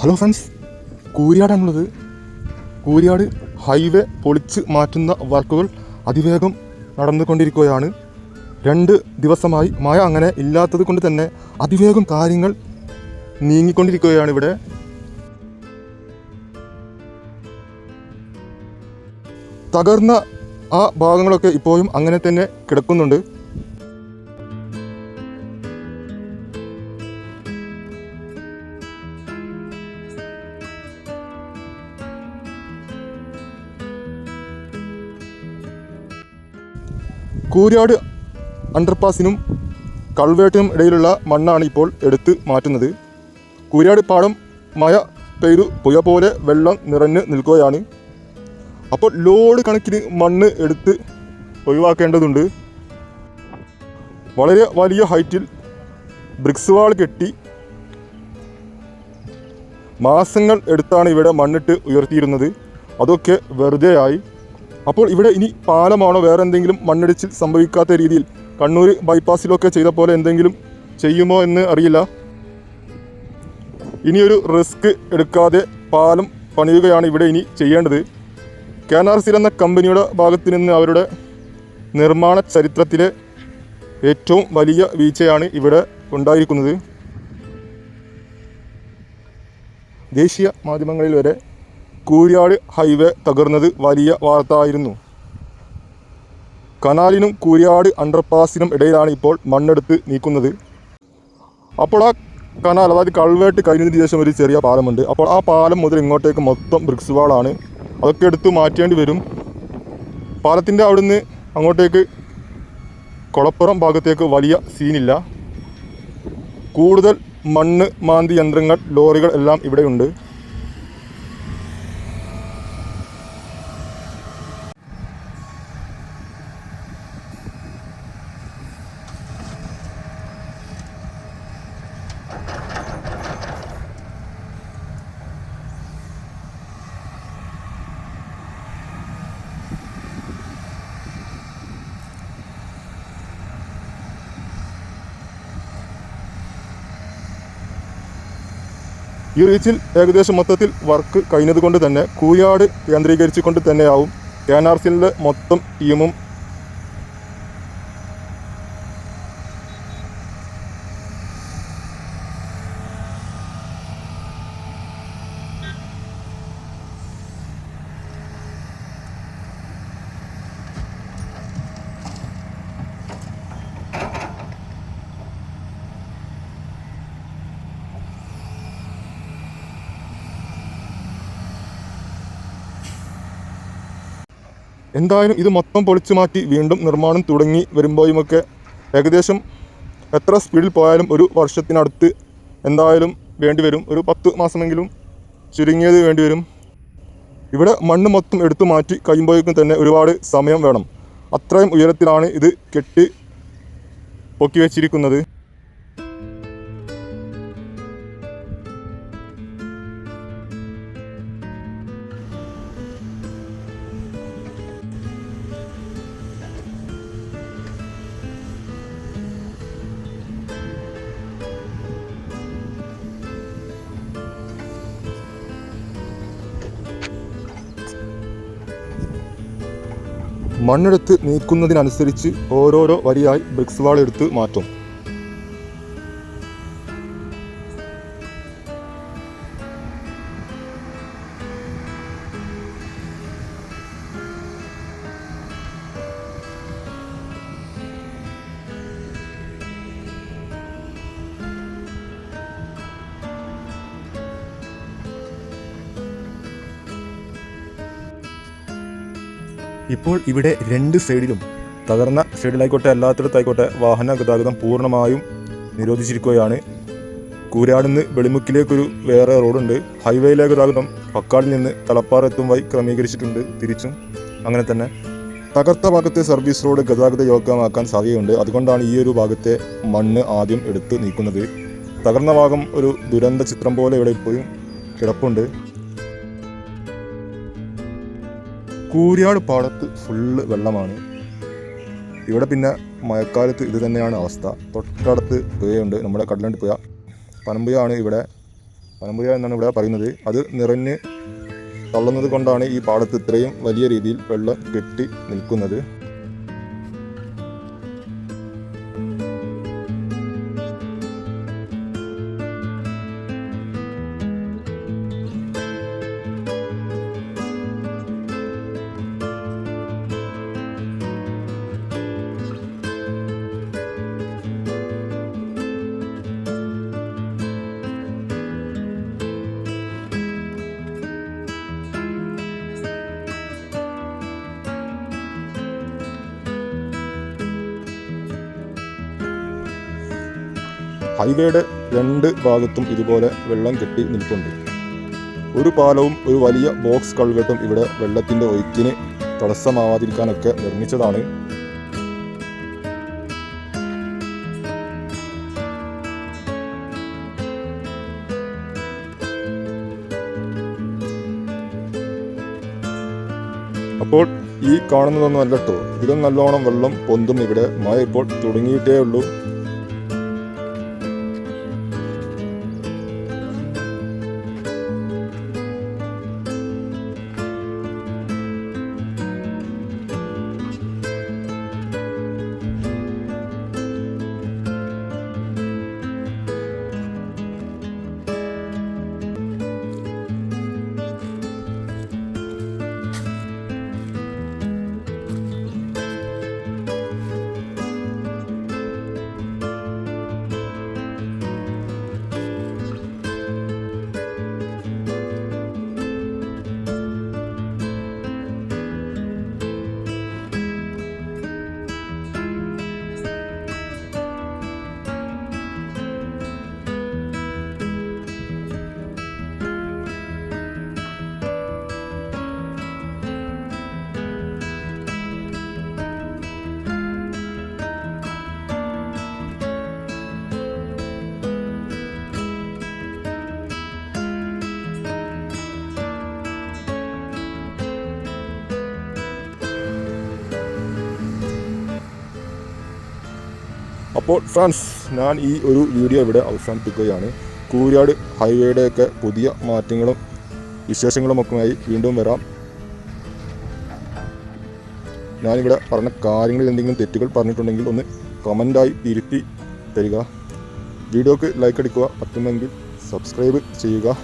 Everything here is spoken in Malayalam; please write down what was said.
ഹലോ ഫ്രണ്ട്സ് കൂരിയാടാണുള്ളത്. കൂരിയാട് ഹൈവേ പൊളിച്ച് മാറ്റുന്ന വർക്കുകൾ അതിവേഗം നടന്നുകൊണ്ടിരിക്കുകയാണ്. രണ്ട് ദിവസമായി മഴ അങ്ങനെ ഇല്ലാത്തത് കൊണ്ട് തന്നെ അതിവേഗം കാര്യങ്ങൾ നീങ്ങിക്കൊണ്ടിരിക്കുകയാണ് ഇവിടെ. തകർന്ന ആ ഭാഗങ്ങളൊക്കെ ഇപ്പോഴും അങ്ങനെ തന്നെ കിടക്കുന്നുണ്ട്. കൂരിയാട് അണ്ടർപാസിനും കൾവേട്ടിനും ഇടയിലുള്ള മണ്ണാണ് ഇപ്പോൾ എടുത്ത് മാറ്റുന്നത്. കൂരിയാട് പാടം മഴ പെയ്തു പുഴ പോലെ വെള്ളം നിറഞ്ഞ് നിൽക്കുകയാണ്. അപ്പോൾ ലോഡ് കണക്കിന് മണ്ണ് എടുത്ത് ഒഴിവാക്കേണ്ടതുണ്ട്. വളരെ വലിയ ഹൈറ്റിൽ ബ്രിക്സ് വാൾ കെട്ടി മാസങ്ങൾ എടുത്താണ് ഇവിടെ മണ്ണിട്ട് ഉയർത്തിയിരുന്നത്. അതൊക്കെ വെറുതെയായി. അപ്പോൾ ഇവിടെ ഇനി പാലമാണോ വേറെ എന്തെങ്കിലും മണ്ണിടിച്ചിൽ സംഭവിക്കാത്ത രീതിയിൽ കണ്ണൂർ ബൈപ്പാസിലൊക്കെ ചെയ്ത പോലെ എന്തെങ്കിലും ചെയ്യുമോ എന്ന് അറിയില്ല. ഇനിയൊരു റിസ്ക് എടുക്കാതെ പാലം പണിയുകയാണ് ഇവിടെ ഇനി ചെയ്യേണ്ടത്. കെ എൻ ആർ സി എന്ന കമ്പനിയുടെ ഭാഗത്ത് നിന്ന് അവരുടെ നിർമ്മാണ ചരിത്രത്തിലെ ഏറ്റവും വലിയ വീഴ്ചയാണ് ഇവിടെ ഉണ്ടായിരിക്കുന്നത്. ദേശീയ മാധ്യമങ്ങളിൽ വരെ കൂരിയാട് ഹൈവേ തകർന്നത് വലിയ വാർത്ത ആയിരുന്നു കനാലിനും കൂരിയാട് അണ്ടർപാസിനും ഇടയിലാണ് ഇപ്പോൾ മണ്ണെടുത്ത് നീക്കുന്നത്. അപ്പോൾ ആ കനാൽ അതായത് കൾവേട്ട് കഴിഞ്ഞതിന് ശേഷം ഒരു ചെറിയ പാലമുണ്ട്. അപ്പോൾ ആ പാലം മുതൽ ഇങ്ങോട്ടേക്ക് മൊത്തം ബ്രിക്സ് വാളാണ്. അതൊക്കെ എടുത്ത് മാറ്റേണ്ടി വരും. പാലത്തിന്റെ അവിടുന്ന് അങ്ങോട്ടേക്ക് കൊളപ്പുറം ഭാഗത്തേക്ക് വലിയ സീനില്ല. കൂടുതൽ മണ്ണ് മാന്തി യന്ത്രങ്ങൾ ലോറികൾ എല്ലാം ഇവിടെയുണ്ട്. ഈ റീച്ചിൽ ഏകദേശം മൊത്തത്തിൽ വർക്ക് കഴിഞ്ഞതുകൊണ്ട് തന്നെ കൂയാട് കേന്ദ്രീകരിച്ചുകൊണ്ട് തന്നെയാവും. എൻ ആർ സിയിലെ മൊത്തം ടീമും എന്തായാലും ഇത് മൊത്തം പൊളിച്ചു മാറ്റി വീണ്ടും നിർമ്മാണം തുടങ്ങി വരുമ്പോഴുമൊക്കെ ഏകദേശം എത്ര സ്പീഡിൽ പോയാലും ഒരു വർഷത്തിനടുത്ത് എന്തായാലും വേണ്ടി വരും. ഒരു പത്ത് മാസമെങ്കിലും ചുരുങ്ങിയത് വേണ്ടി വരും. ഇവിടെ മണ്ണ് മൊത്തം എടുത്തു മാറ്റി കഴിയുമ്പോഴേക്കും തന്നെ ഒരുപാട് സമയം വേണം. അത്രയും ഉയരത്തിലാണ് ഇത് കെട്ടി പൊക്കി വെച്ചിരിക്കുന്നത്. മണ്ണെടുത്ത് നീക്കുന്നതിനനുസരിച്ച് ഓരോരോ വരിയായി ബ്രിക്സ് വാൾ എടുത്ത് മാറ്റും. ഇപ്പോൾ ഇവിടെ രണ്ട് സൈഡിലും തകർന്ന സൈഡിലായിക്കോട്ടെ അല്ലാത്തിടത്തായിക്കോട്ടെ വാഹന ഗതാഗതം പൂർണമായും നിരോധിച്ചിരിക്കുകയാണ്. കൂരാടുന്ന് വെളിമുക്കിലേക്കൊരു വേറെ റോഡുണ്ട്. ഹൈവേയിലെ ഗതാഗതം പക്കാടിൽ നിന്ന് തലപ്പാറ എത്തും വഴി ക്രമീകരിച്ചിട്ടുണ്ട് തിരിച്ചും അങ്ങനെ തന്നെ. തകർത്ത ഭാഗത്തെ സർവീസ് റോഡ് ഗതാഗത യോഗ്യമാക്കാൻ സാധ്യതയുണ്ട്. അതുകൊണ്ടാണ് ഈ ഒരു ഭാഗത്തെ മണ്ണ് ആദ്യം എടുത്ത് നീക്കുന്നത്. തകർന്ന ഭാഗം ഒരു ദുരന്ത ചിത്രം പോലെ ഇവിടെ ഇപ്പോഴും കിടപ്പുണ്ട്. കൂരിയാട് പാടത്ത് ഫുള്ള് വെള്ളമാണ്. ഇവിടെ പിന്നെ മഴക്കാലത്ത് ഇത് തന്നെയാണ് അവസ്ഥ. തൊട്ടടുത്ത് പുഴയുണ്ട്. നമ്മുടെ കടലണ്ടി പുഴ. പനമ്പുഴയാണ് ഇവിടെ. പനമ്പുഴ എന്നാണ് ഇവിടെ പറയുന്നത്. അത് നിറഞ്ഞ് തള്ളുന്നത് കൊണ്ടാണ് ഈ പാടത്ത് ഇത്രയും വലിയ രീതിയിൽ വെള്ളം കെട്ടി നിൽക്കുന്നത്. ഹൈവേയുടെ രണ്ട് ഭാഗത്തും ഇതുപോലെ വെള്ളം കെട്ടി നിൽപ്പുണ്ട്. ഒരു പാലവും ഒരു വലിയ ബോക്സ് കൾവെട്ടും ഇവിടെ വെള്ളത്തിന്റെ ഒഴുക്കിന് തടസ്സമാവാതിരിക്കാനൊക്കെ നിർമ്മിച്ചതാണ്. അപ്പോൾ ഈ കാണുന്നതൊന്നും അല്ലട്ടോ. ഇതും നല്ലോണം വെള്ളം പൊന്തും ഇവിടെ മഴ ഇപ്പോൾ തുടങ്ങിയിട്ടേ ഉള്ളൂ. അപ്പോൾ ഫ്രണ്ട്സ് ഞാൻ ഈ ഒരു വീഡിയോ ഇവിടെ അവസാനിപ്പിക്കുകയാണ്. കൂരാട് ഹൈവേയുടെയൊക്കെ പുതിയ മാറ്റങ്ങളും വിശേഷങ്ങളും വിശേഷങ്ങളുമൊക്കെയായി വീണ്ടും വരാം. ഞാനിവിടെ പറഞ്ഞ കാര്യങ്ങളിൽ എന്തെങ്കിലും തെറ്റുകൾ പറഞ്ഞിട്ടുണ്ടെങ്കിൽ ഒന്ന് കമന്റായി തിരുത്തി തരിക. വീഡിയോക്ക് ലൈക്ക് അടിക്കുക. പറ്റുമെങ്കിൽ സബ്സ്ക്രൈബ് ചെയ്യുക.